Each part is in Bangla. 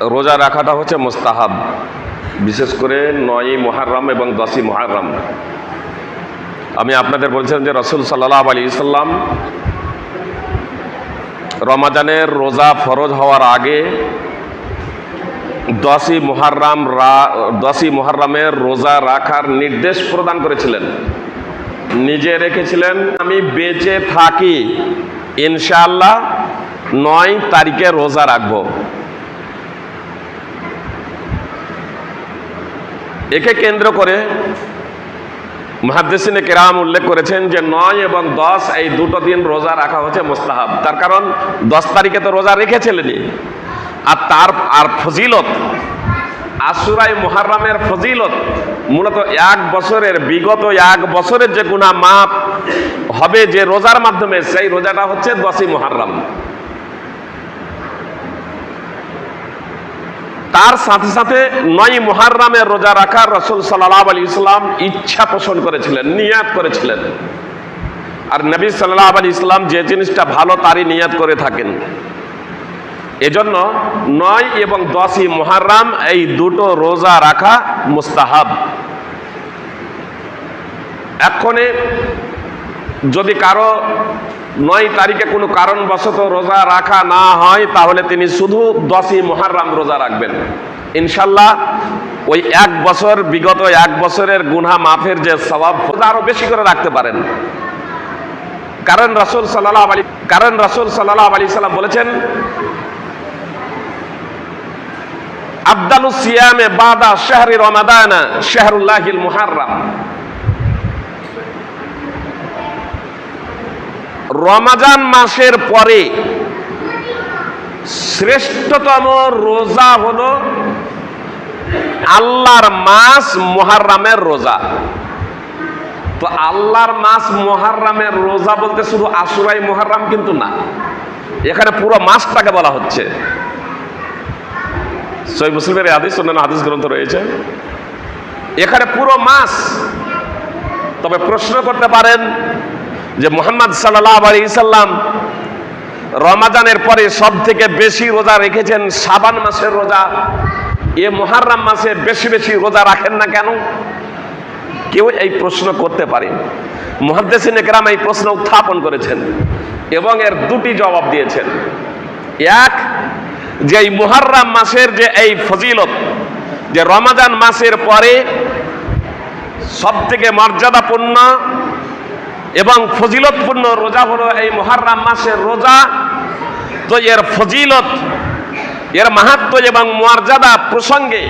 রোজা রাখাটা হচ্ছে মোস্তাহাব, বিশেষ করে নয়ই মহারম এবং দশই মহারম আমি আপনাদের বলছিলাম যে রসুল সাল্লাহ আলী ইসাল্লাম রমাজানের রোজা ফরজ হওয়ার আগে দশই মহারম রা, দশই মহারমের রোজা রাখার নির্দেশ প্রদান করেছিলেন। নিজে রেখেছিলেন, আমি বেঁচে থাকি, ইনশাআল্লাহ নয় তারিখে রোজা রাখব। একে কেন্দ্র করে মহাদ্দেসিনে কেরাম উল্লেখ করেছেন যে নয় এবং দশ এই দুটো দিন রোজা রাখা হচ্ছে মোস্তাহাব। তার কারণ দশ তারিখে তো রোজা রেখেছিলেনই। আর তার, আর ফজিলত, আশুরাই মোহাররামের ফজিলত মূলত এক বছরের, বিগত এক বছরের যে গুণা মাপ হবে যে রোজার মাধ্যমে, সেই রোজাটা হচ্ছে দশই মোহাররাম। তার সাথে সাথে নয় মহারামের রোজা রাখার রসুল সাল্লাহ আলী ইসলাম ইচ্ছা পোষণ করেছিলেন, নিয়াত করেছিলেন। আর নবী সাল্লাহ আলী ইসলাম যে জিনিসটা ভালো তারই নিয়াত করে থাকেন। এজন্য নয় এবং দশই মহারাম এই দুটো রোজা রাখা মুস্তাহাব। এক্ষণে যদি কারও নয় তারিখে কোনো কারণবশত রোজা রাখা না হয়, তাহলে তিনি শুধু দশই মহারাম রোজা রাখবেন। ইনশাল্লাহ ওই এক বছর, বিগত এক বছরের গুনা মাফের যে স্বভাব আরও বেশি করে রাখতে পারেন। কারণ রাসুল সাল্লাহ আলী কারণ রাসুল সাল্লাহ আলী সাল্লাম বলেছেন আবদালু সিয়ামে বাদা শাহরি রমাদানা শাহরুল্লাহিল মুহাররাম। রমাজান মাসের পরে শ্রেষ্ঠতম রোজা হলো আল্লাহর মাস মহারামের রোজা। তো আল্লাহর মাস মহারামের রোজা বলতে শুধু আশুরাই মহারাম কিন্তু না, এখানে পুরো মাসটাকে বলা হচ্ছে। সই মুসলিমের হাদিস, অন্যান্য হাদিস গ্রন্থ রয়েছে। এখানে পুরো মাস, তবে প্রশ্ন করতে পারেন যে মোহাম্মদ সাল্লাহ আলী সাল্লাম রমাজানের পরে সব থেকে বেশি রোজা রেখেছেন সাবান মাসের রোজা। এ মহারাম মাসে বেশি বেশি রোজা রাখেন না কেন? কেউ এই প্রশ্ন করতে পারে। মহাদ্দেসিন একরাম এই প্রশ্ন উত্থাপন করেছেন এবং এর দুটি জবাব দিয়েছেন। এক, যে এই মুহাররাম মাসের যে এই ফজিলত, যে রমাজান মাসের পরে সব থেকে মর্যাদাপূর্ণ এবং ফজিলতপূর্ণ রোজা হলো এই মহারাম মাসের রোজা। তো এর ফজিলত, এর মাহাত্ম এবং মর্যাদা প্রসঙ্গে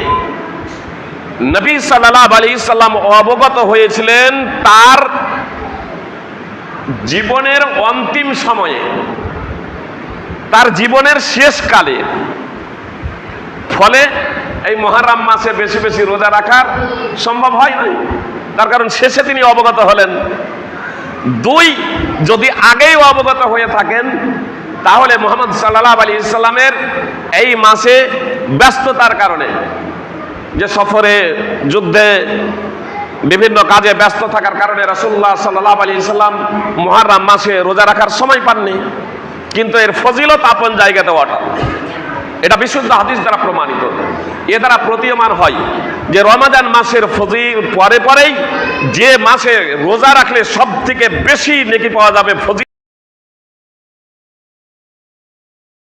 নবী সাল্লাহ আলী সাল্লাম অবগত হয়েছিলেন তার জীবনের অন্তিম সময়ে, তার জীবনের শেষকালে ফলে এই মহারাম মাসে বেশি বেশি রোজা রাখার সম্ভব হয় নাই। তার কারণ শেষে তিনি অবগত হলেন দুই, যদি আগেও অবগত হয়ে থাকেন, তাহলে মোহাম্মদ সাল্লাহ আলী ইসলামের এই মাসে ব্যস্ততার কারণে যে সফরে, যুদ্ধে বিভিন্ন কাজে ব্যস্ত থাকার কারণে রসুল্লাহ সাল্লাহ আলী ইসলাম মহারাম মাসে রোজা রাখার সময় পাননি, কিন্তু এর ফজিলত আপন জায়গাতে অটল এটা বিশুদ্ধ হাদিস দ্বারা প্রমাণিত। এ দ্বারা প্রতীয়মান হয় যে রমাজান মাসের ফজিল পরে পরেই যে মাসে রোজা রাখলে সব থেকে বেশি নেকি পাওয়া যাবে ফজি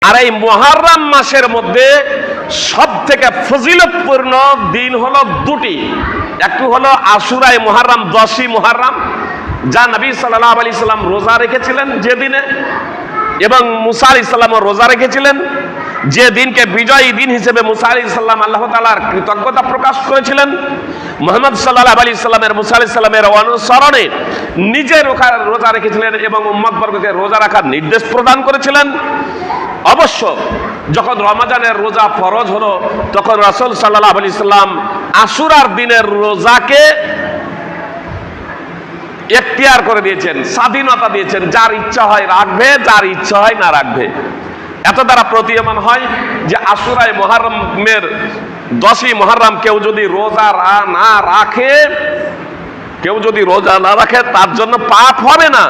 আর এই মহারাম মাসের মধ্যে সব থেকে ফজিলতপূর্ণ দিন হলো দুটি। একটু হলো আশুরাই মহারাম দশই মহারাম যা নবী সাল্লাহ আলি সাল্লাম রোজা রেখেছিলেন যেদিনে, এবং মুসা আলি সাল্লামও রোজা রেখেছিলেন। যে দিনকে বিজয়ী দিন হিসেবে মুসা আলি সাল্লাম আল্লাহ তালার কৃতজ্ঞতা প্রকাশ করেছিলেন। মোহাম্মদ সাল্লাহ আলি সাল্লামের, মুসা সাল্লামের অনুসরণে নিজে রোজা রেখেছিলেন এবং উম্মদ বর্গকে রোজা রাখার নির্দেশ প্রদান করেছিলেন। অবশ্য যখন রমাজানের রোজা ফরজ হলো, তখন রাসুল সাল্লাহ আলি সাল্লাম আশুরার দিনের রোজাকে এখতিয়ার করে দিয়েছেন, স্বাধীনতা দিয়েছেন, যার ইচ্ছা হয় রাখবে, যার ইচ্ছা হয় না রাখবে। এত দ্বারা প্রতীয়মান হয় যে আশুরায় মহারমের দশই মহারাম কেউ যদি রোজা না রাখে, কেউ যদি রোজা না রাখে, তার জন্য পাপ হবে না।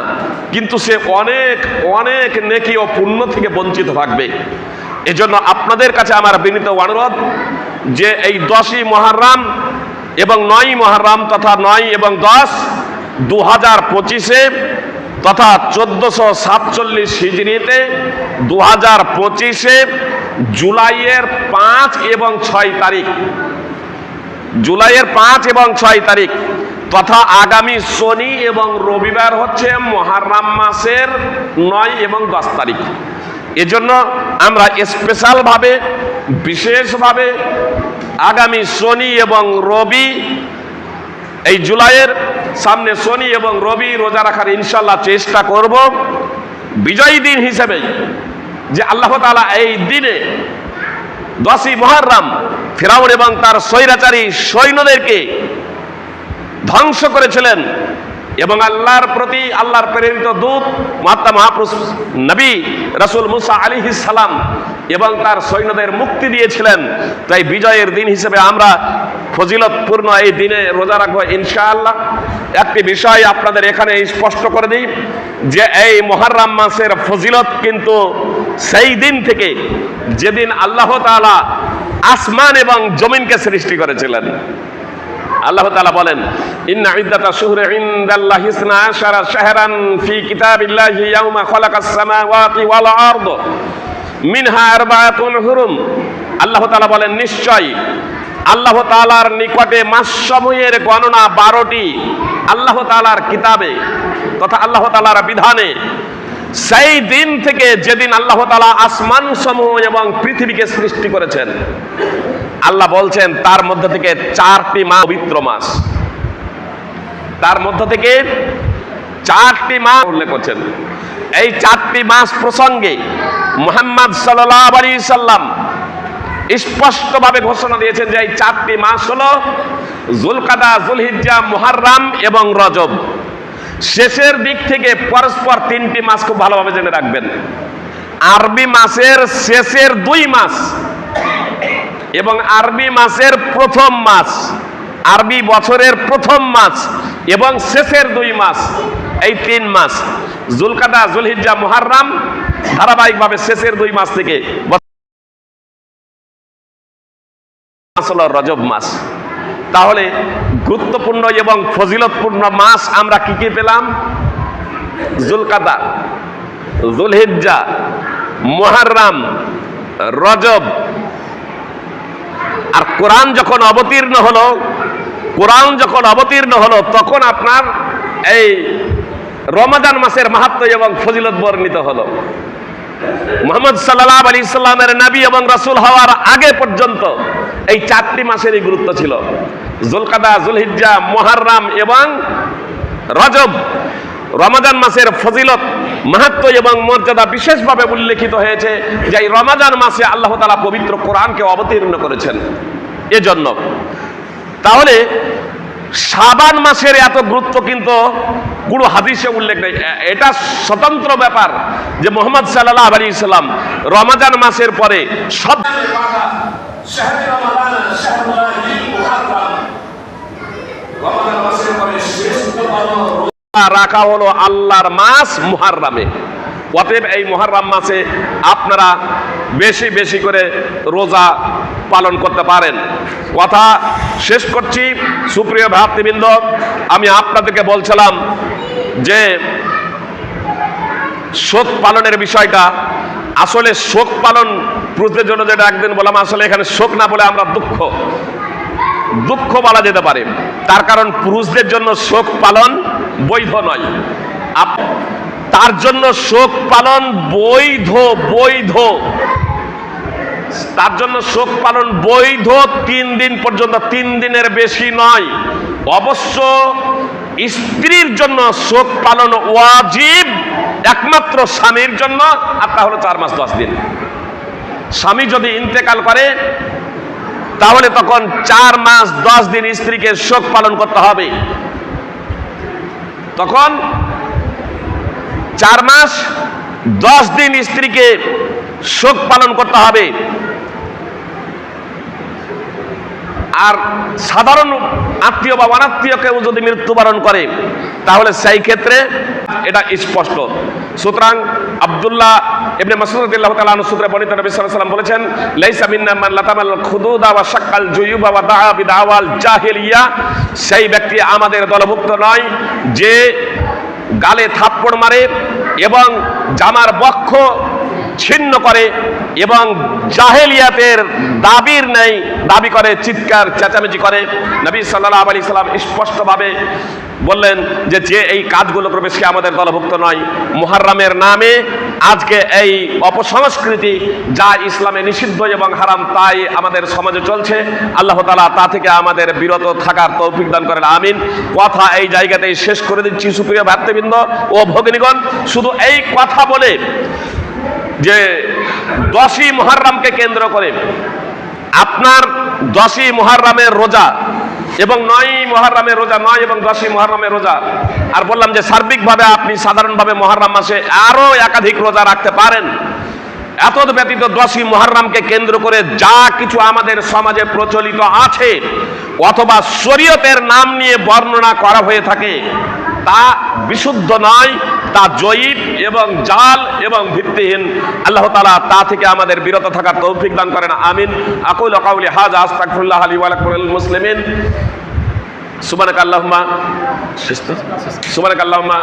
কিন্তু সে অনেক অনেক নেকি ও পুণ্য থেকে বঞ্চিত থাকবে। এজন্য আপনাদের কাছে আমার বিনীত অনুরোধ যে এই দশই মহারাম এবং নয় মহারাম তথা নয় এবং দশ দু হাজার পঁচিশে তথা চোদ্দশো সাতচল্লিশ হিজড়িতে দু হাজার পঁচিশে জুলাইয়ের পাঁচ এবং ছয় তারিখ। জুলাইয়ের পাঁচ এবং ছয় তারিখ। তথা আগামী শনি এবং রবিবার হচ্ছে মহারাম মাসের নয় এবং দশ তারিখ। এজন্য আমরা স্পেশালভাবে, বিশেষভাবে আগামী শনি এবং রবি এই জুলাইয়ের সামনে শনি এবং রবি রোজা রাখার ইনশাল্লাহ চেষ্টা করব। বিজয়ী দিন হিসেবে যে আল্লাহ তাআলা এই দিনে দশই মহারাম ফেরাউন এবং তার স্বৈরাচারী সৈন্যদেরকে ধ্বংস করেছিলেন এবং আল্লাহর প্রতি আল্লাহর প্রেরিত দূত মহাত্মা মহাপুরুষ নবী রসুল মুসা আলী সালাম এবং তার সৈন্যদের মুক্তি দিয়েছিলেন। তাই বিজয়ের দিন হিসেবে আমরা ফজিলতপূর্ণ এই দিনে রোজা রাখব ইনশাআল্লাহ। একটি বিষয় আপনাদের এখানে স্পষ্ট করে দিই, যে এই মহারাম মাসের ফজিলত কিন্তু সেই দিন থেকে যেদিন আল্লাহ তাআলা আসমান এবং জমিনকে সৃষ্টি করেছিলেন। আল্লাহ তাআলা বলেন, ইন্না ইদ্দাতা শুহরে ইনদাল্লাহি ইসনা আশারা শাহরান ফি কিতাবিল্লাহি ইয়াউমা খালাকাস সামাওয়াতি ওয়াল আরদ মিনহা আরবাআতুন হুরুম। আল্লাহ তাআলা বলেন নিশ্চয় আল্লাহ তালার নিকটে মাসসমূহের গণনা বারোটি আল্লাহ তালার কিতাবে তথা আল্লাহ তালার বিধানে। সেই দিন থেকে যেদিন আল্লাহ তাআলা আসমান সমূহ এবং পৃথিবীকে সৃষ্টি করেছেন, আল্লাহ বলছেন, তার মধ্যে থেকে চারটি মাস পবিত্র মাস। তার মধ্য থেকে চারটি মাস উল্লেখ করছেন। এই চারটি মাস প্রসঙ্গে মোহাম্মদ সাল্লাহ আলী সাল্লাম স্পষ্টভাবে ঘোষণা দিয়েছেন যে এই চারটি মাস হলো জুলকাদা, জুলহিজ্জা, মুহাররাম এবং রজব। শেষের দিক থেকে পরস্পর তিনটি মাস খুব ভালোভাবে জেনে রাখবেন। আরবি মাসের শেষের দুই মাস এবং আরবি মাসের প্রথম মাস, আরবি বছরের প্রথম মাস এবং শেষের দুই মাস, এই তিন মাস। জুলকাদা, জুলহিজ্জা, মুহাররাম ধারাবাহিকভাবে শেষের দুই মাস থেকে হলো রজব মাস। তাহলে গুরুত্বপূর্ণ এবং ফজিলতপূর্ণ মাস আমরা কি কি পেলাম? জুলকাদা, জুলহিজ্জা, মুহাররাম, রজব। আর কোরআন যখন অবতীর্ণ হলো, কোরআন যখন অবতীর্ণ হলো, তখন আপনার এই রমাদান মাসের মাহাত্ম এবং ফজিলত বর্ণিত হলো। মোহাম্মদ সাল্লাহ আলী ইসলামের নবী এবং রাসূল হওয়ার আগে পর্যন্ত এই চারটি মাসেরই গুরুত্ব ছিল। জুলকাদা, জুলহিজ্জা, মোহাররাম এবং রজব। রমাদান মাসের ফজিলত মাহাত্ম এবং মর্যাদা বিশেষভাবে উল্লেখিত হয়েছে যে এই রমাদান মাসে আল্লাহ তালা পবিত্র কোরআনকে অবতীর্ণ করেছেন। এজন্য। তাহলে সাবান মাসের এত গুরুত্ব কিন্তু কোনো হাদিসে উল্লেখ নেই। এটা স্বতন্ত্র ব্যাপার যে মোহাম্মদ সাল্লাহ আলী ইসলাম রমাদান মাসের পরে সব রাখা হলো আল্লাহর মাস মুহাররামে। অতএব এই মুহাররাম মাসে আপনারা বেশি বেশি করে রোজা পালন করতে পারেন। কথা শেষ করছি। সুপ্রিয় ভাতৃবৃন্দ, আমি আপনাদেরকে বলছিলাম যে শোক পালনের বিষয়টা, আসলে শোক পালন পুরুষদের জন্য যেটা একদিন বললাম, আসলে এখানে শোক না বলে আমরা দুঃখ। দুঃখ বলা যেতে পারে। তার কারণ পুরুষদের জন্য শোক পালন বৈধ নয়। তার জন্য শোক পালন বৈধ বৈধ। তার জন্য শোক পালন বৈধ তিন দিন পর্যন্ত, তিন দিনের বেশি নয়। অবশ্য স্ত্রীর জন্য শোক পালন ওয়াজিব, একমাত্র স্বামীর জন্য, আর তা হলো চার মাস দশ দিন। স্বামী যদি ইন্তেকাল করে, তাহলে তখন চার মাস, দশ দিন স্ত্রীকে শোক পালন করতে হবে। তখন চার মাস, দশ দিন স্ত্রীকে শোক পালন করতে হবে। আর সাধারণ আত্মীয় বা অনাত্মীয় কেউ যদি মৃত্যুবরণ করে, তাহলে সেই ক্ষেত্রে এটা স্পষ্ট। সুতরাং আব্দুল্লাহ ইবনে মাসউদ রাদিয়াল্লাহু তাআলা আনহু সূত্রে বর্ণিত নবী সাল্লাল্লাহু আলাইহি ওয়াসাল্লাম বলেছেন, লাইসা মিন্না মান লাতামাল খুদুদা ওয়া শাক্কাল জুয়ুবা ওয়া দাআ বিদাওয়াল জাহিলিয়া। সেই ব্যক্তি আমাদের দলভুক্ত নয় যে গালে থাপ্পড় মারে এবং জামার বক্ষ ছিন্ন করে এবং জাহেলিয়াতের দাবির নেই দাবি করে, চিৎকার, চেঁচামেচি করে। নবী সাল্লাহ আলি সাল্লাম স্পষ্টভাবে বললেন যে যে এই কাজগুলো প্রবেশকে আমাদের দলভুক্ত নয়। মুহাররামের নামে আজকে এই অপসংস্কৃতি যা ইসলামে নিষিদ্ধ এবং হারাম তাই আমাদের সমাজে চলছে। আল্লাহ তালা তা থেকে আমাদের বিরত থাকার তৌফিক দান করেন। আমিন। কথা এই জায়গাতেই শেষ করে দিচ্ছি সুপ্রিয় ভাতৃবৃন্দ ও ভগিনীগণ। শুধু এই কথা বলে যে দশই মহারামকে কেন্দ্র করে আপনার দশই মহারামের রোজা এবং নয় মহারামের রোজা, নয় এবং দশই মহারামের রোজা। আর বললাম যে সার্বিকভাবে আপনি সাধারণভাবে মহারাম মাসে আরও একাধিক রোজা রাখতে পারেন। এত ব্যতীত দশই মহারামকে কেন্দ্র করে যা কিছু আমাদের সমাজে প্রচলিত আছে অথবা শরীয়তের নাম নিয়ে বর্ণনা করা হয়ে থাকে, তা বিশুদ্ধ নয় তা জয়ীব এবং জাল এবং ভিত্তিহীন। আল্লাহ তালা তা থেকে আমাদের বিরত থাকার তৌফিক দান করেন। আমিন। আকুল আকাউলি হাজ আস্তাকুল্লাহ আলী ওয়ালাকুল মুসলিমিন সুবহানাক আল্লাহমা সুবহানাক আল্লাহুম্মা